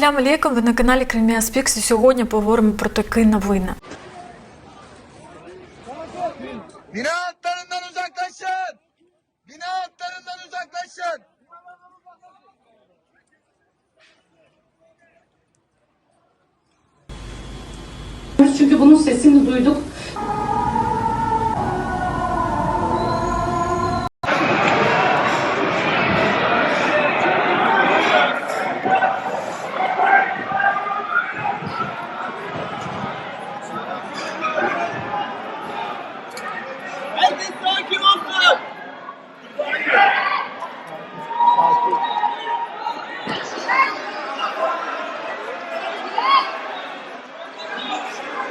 Аслям алейкум, ви на каналі Кремія Спікс і сьогодні поговоримо про такі новини. Çünkü bunun sesini duyduk. Herkes sakin olsun.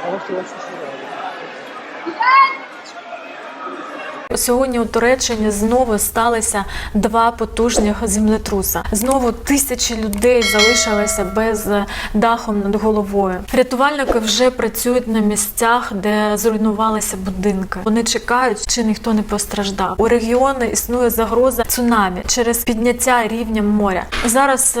Yavaş yavaş düşüyor şey abi. Güzel. Сьогодні у Туреччині знову сталися два потужних землетруса. Знову тисячі людей залишилися без даху над головою. Рятувальники вже працюють на місцях, де зруйнувалися будинки. Вони чекають, чи ніхто не постраждав. У регіоні існує загроза цунамі через підняття рівня моря. Зараз.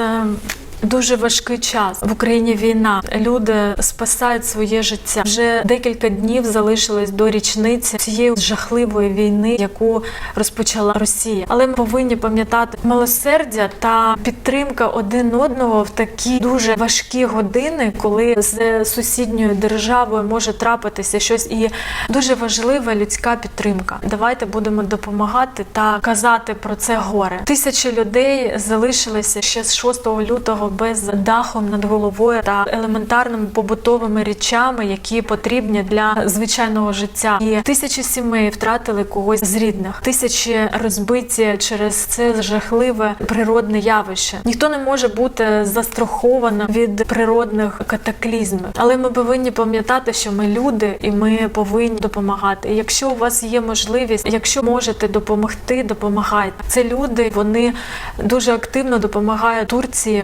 Дуже важкий час в Україні війна. Люди спасають своє життя. Вже декілька днів залишилось до річниці цієї жахливої війни, яку розпочала Росія. Але ми повинні пам'ятати милосердя та підтримка один одного в такі дуже важкі години, коли з сусідньою державою може трапитися щось, і дуже важлива людська підтримка. Давайте будемо допомагати та казати про це горе. Тисячі людей залишилися ще з 6 лютого без дахом над головою та елементарними побутовими речами, які потрібні для звичайного життя. І тисячі сімей втратили когось з рідних, тисячі розбиті через це жахливе природне явище. Ніхто не може бути застрахованим від природних катаклізмів, але ми повинні пам'ятати, що ми люди і ми повинні допомагати. І якщо у вас є можливість, якщо можете допомогти, допомагайте. Це люди, вони дуже активно допомагають Турції.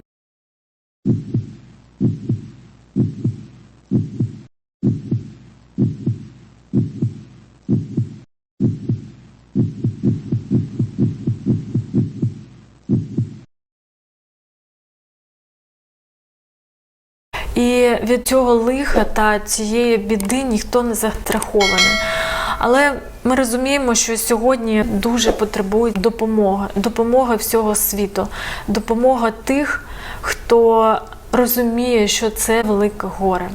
І від цього лиха та цієї біди ніхто не застрахований. Але ми розуміємо, що сьогодні дуже потребують допомоги, допомоги всього світу, допомога тих, хто розуміє, що це велике горе.